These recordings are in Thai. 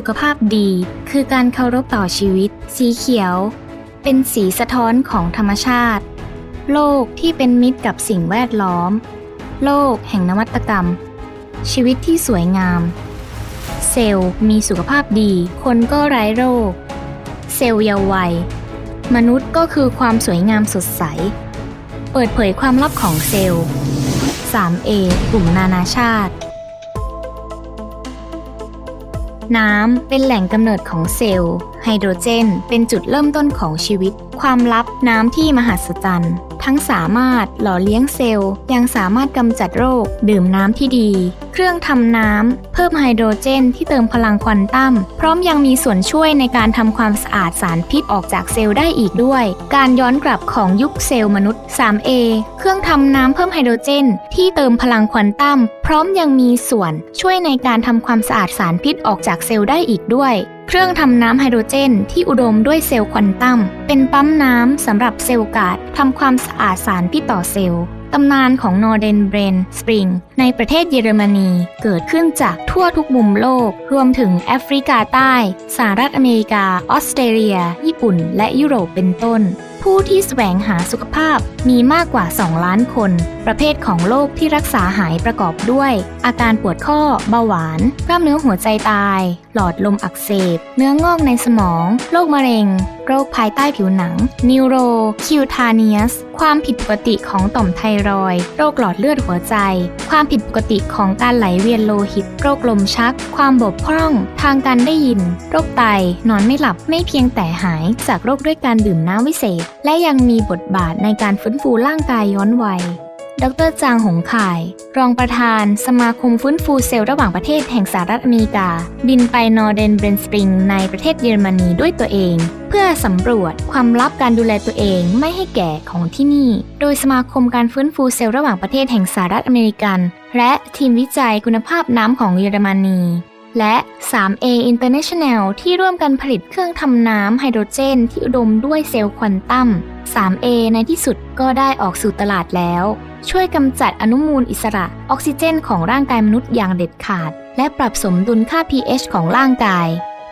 สุขภาพดี คือการเคารพต่อชีวิต สีเขียว เป็นสีสะท้อนของธรรมชาติ โลกที่เป็นมิตรกับสิ่งแวดล้อม โลกแห่งนวัตกรรม ชีวิตที่สวยงาม เซลล์มีสุขภาพดี คนก็ไร้โรค เซลล์เยาว์วัย มนุษย์ก็คือความสวยงามสดใส เปิดเผยความลับของเซลล์ 3A กลุ่มนานาชาติ น้ำเป็นแหล่งกำเนิดของเซลล์ ไฮโดรเจน เป็นจุดเริ่มต้นของชีวิต ความลับน้ำที่มหัศจรรย์ ทั้งสามารถหล่อเลี้ยงเซลล์ ยังสามารถกำจัดโรค ดื่มน้ำที่ดี เครื่องทำน้ำ เพิ่มไฮโดรเจนที่เติมพลังควอนตัม พร้อมยังมีส่วนช่วยในการทำความสะอาดสารพิษออกจากเซลล์ได้อีกด้วย การย้อนกลับของยุคเซลล์มนุษย์ 3A เครื่องทำน้ำเพิ่มไฮโดรเจน ที่เติมพลังควอนตัม พร้อมยังมีส่วนช่วยในการทำความสะอาดสารพิษออกจากเซลล์ได้อีกด้วย เครื่องทำน้ำไฮโดรเจน ที่อุดมด้วยเซลล์ควอนตัม เป็นปั๊มน้ำสำหรับเซลล์กาดทำความสะอาดสารพิษต่อเซลล์ตำนานของนอร์เดนเบรนสปริงในประเทศเยอรมนี เกิดขึ้นจากทั่วทุกมุมโลก รวมถึงแอฟริกาใต้ สหรัฐอเมริกา ออสเตรเลีย ญี่ปุ่น และยุโรปเป็นต้น ผู้ที่แสวงหาสุขภาพมีมากกว่า 2 ล้านคน ประเภทของโรคที่รักษาหายประกอบด้วย อาการปวดข้อ เบาหวาน กล้ามเนื้อหัวใจตาย หลอดลมอักเสบ เนื้องอกในสมอง โรคมะเร็ง โรคภายใต้ผิวหนัง นิวโรคิวทาเนียส ความผิดปกติของต่อมไทรอยด์โรคหลอดเลือดหัวใจ ความผิดปกติของการไหลเวียนโลหิต โรคลมชัก ความบกพร่อง ทางการได้ยิน โรคไต นอนไม่หลับ ไม่เพียงแต่หายจากโรคด้วยการดื่มน้ำวิเศษ และยังมีบทบาทในการฟื้นฟูร่างกายย้อนวัย ดรจางหงข่าย รองประธาน สมาคมฟื้นฟูเซลล์ระหว่างประเทศแห่งสหรัฐอเมริกา บินไปนอร์เดนเบรนสปริงในประเทศเยอรมนีด้วยตัวเอง เพื่อสำรวจความลับการดูแลตัวเองไม่ให้แก่ของที่นี่ โดยสมาคมการฟื้นฟูเซลล์ระหว่างประเทศแห่งสหรัฐอเมริกัน และทีมวิจัยคุณภาพน้ำของเยอรมนี และ 3A International ที่ร่วมกันผลิตเครื่องทำน้ำไฮโดรเจนที่อุดมด้วยเซลล์ควอนตัม 3A ในที่สุดก็ได้ออกสู่ตลาดแล้ว ช่วยกำจัดอนุมูลอิสระออกซิเจนของร่างกายมนุษย์อย่างเด็ดขาด และปรับสมดุลค่า pH ของร่างกาย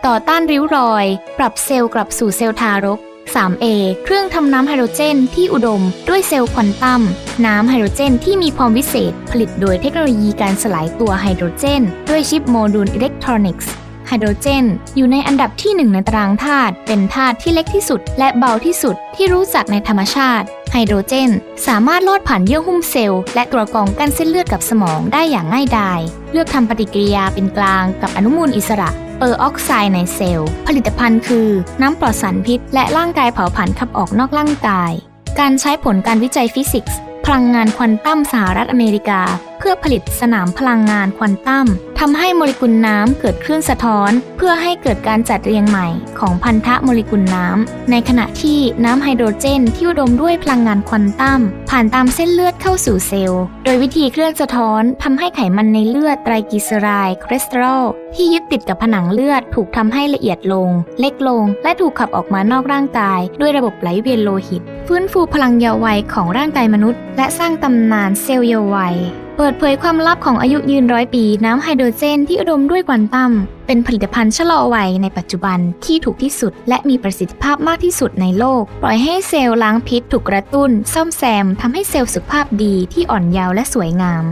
ต่อต้านริ้วรอย ปรับเซลล์กลับสู่เซลล์ทารก 3A เครื่องทำน้ำไฮโดรเจนที่อุดมด้วยเซลล์ควอนตัม น้ำไฮโดรเจนที่มีความวิเศษ ผลิตโดยเทคโนโลยีการสลายตัวไฮโดรเจน ด้วยชิปโมดูลอิเล็กทรอนิกส์ไฮโดรเจน อยู่ในอันดับที่ 1 ในตารางธาตุเป็นธาตุที่เล็กที่สุด และเบาที่สุดที่รู้จักในธรรมชาติ ไฮโดรเจน สามารถลอดผ่านเยื่อหุ้มเซลล์และตัวกรองกั้นเส้นเลือดกับสมองได้อย่างง่ายดาย เลือกทำปฏิกิริยาเป็นกลางกับอนุมูลอิสระ เปอร์ออกไซด์ในเซลล์ ผลิตภัณฑ์คือน้ำปลอดสารพิษ และร่างกายเผาผลาญขับออกนอกร่างกาย การใช้ผลการวิจัยฟิสิกส์ พลังงานควอนตัมสหรัฐอเมริกาเพื่อผลิตสนามพลังงานควอนตัมทำให้โมเลกุลน้ำเกิดคลื่นสะท้อน เพื่อให้เกิดการจัดเรียงใหม่ของพันธะโมเลกุลน้ำในขณะที่น้ำไฮโดรเจนที่อุดมด้วยพลังงานควอนตัมผ่านตามเส้นเลือดเข้าสู่เซลล์ โดยวิธีเคลื่อนสะท้อนทำให้ไขมันในเลือดไตรกลีเซอไรด์คอเลสเตอรอลที่ยึดติดกับผนังเลือดถูกทำให้ละเอียดลง เล็กลง และถูกขับออกมานอกร่างกาย ด้วยระบบไหลเวียนโลหิต ฟื้นฟูพลังเยาว์วัยของร่างกายมนุษย์ และสร้างตำนานเซลล์เยาว์วัย เปิดเผยความลับของอายุยืนร้อยปีน้ำไฮโดรเจนที่อุดมด้วยควอนตัมเป็นผลิตภัณฑ์ชะลอวัยในปัจจุบันที่ถูกที่สุด และมีประสิทธิภาพมากที่สุดในโลก ปล่อยให้เซลล์ล้างพิษถูกกระตุ้น ซ่อมแซมทำให้เซลล์สุขภาพดีที่อ่อนเยาว์และสวยงาม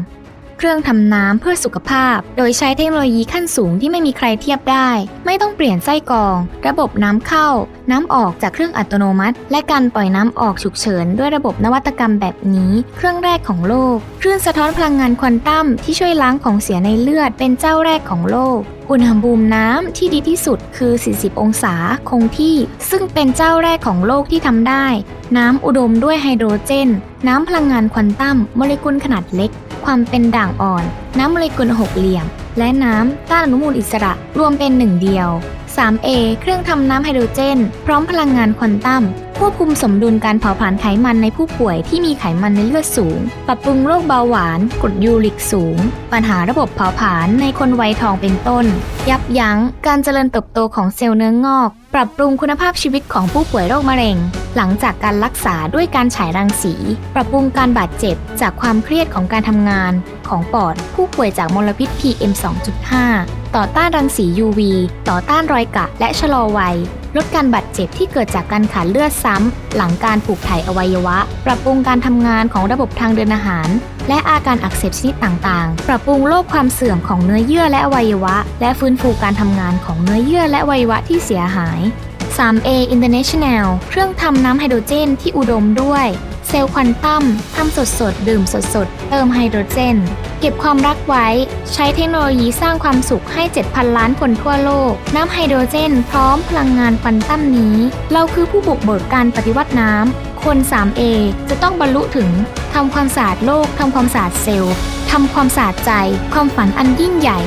เครื่องทำน้ำเพื่อสุขภาพ โดยใช้เทคโนโลยีขั้นสูงที่ไม่มีใครเทียบได้ ไม่ต้องเปลี่ยนไส้กรอง ระบบน้ำเข้า น้ำออกจากเครื่องอัตโนมัติ และการปล่อยน้ำออกฉุกเฉิน ด้วยระบบนวัตกรรมแบบนี้ เครื่องแรกของโลก เครื่องสะท้อนพลังงานควอนตัมที่ช่วยล้างของเสียในเลือดเป็นเจ้าแรกของโลกอุณหภูมิน้ำที่ดีที่สุดคือ 40 องศาคงที่ ซึ่งเป็นเจ้าแรกของโลกที่ทำได้ น้ำอุดมด้วยไฮโดรเจน น้ำพลังงานควอนตัมโมเลกุลขนาดเล็ก ความเป็นด่างอ่อน น้ำโมเลกุลหกเหลี่ยม และน้ำต้านอนุมูลอิสระรวมเป็นหนึ่งเดียว 3A เครื่องทำน้ำไฮโดรเจน พร้อมพลังงานควอนตัมควบคุมสมดุลการเผาผลาญไขมันในผู้ป่วยที่มีไขมันในเลือดสูง ปรับปรุงโรคเบาหวาน กรดยูริกสูง ปัญหาระบบเผาผลาญในคนวัยทองเป็นต้น ยับยั้ง การเจริญเติบโตของเซลล์เนื้องอก ปรับปรุงคุณภาพชีวิตของผู้ป่วยโรคมะเร็ง หลังจากการรักษาด้วยการฉายรังสี ปรับปรุงการบาดเจ็บ จากความเครียดของการทำงาน ของปอดผู้ป่วยจากมลพิษ PM 2.5 ต่อต้านรังสี UV ต่อต้านรอยกะ และชะลอวัย ลดการบาดเจ็บที่เกิดจากการขาดเลือดซ้ำ หลังการปลูกถ่ายอวัยวะ ปรับปรุงการทำงานของระบบทางเดินอาหาร และอาการอักเสบชนิดต่างๆ ปรับปรุงโรคความเสื่อมของเนื้อเยื่อและอวัยวะ และฟื้นฟูการทำงานของเนื้อเยื่อและอวัยวะที่เสียหาย 3A International เครื่องทำน้ำไฮโดรเจนที่อุดมด้วย เซลล์ควอนตัมทำสดสดๆดื่มสดสดๆเติมไฮโดรเจน เก็บความรักไว้ ใช้เทคโนโลยีสร้างความสุขให้ 7,000 ล้านคนทั่วโลก น้ำไฮโดรเจน พร้อมพลังงานควอนตัมนี้ เราคือผู้บุกเบิกการปฏิวัติน้ำคน 3A จะต้องบรรลุถึงทำความสะอาดโลกทำความสะอาดเซลล์ทำความสะอาดใจ ความฝันอันยิ่งใหญ่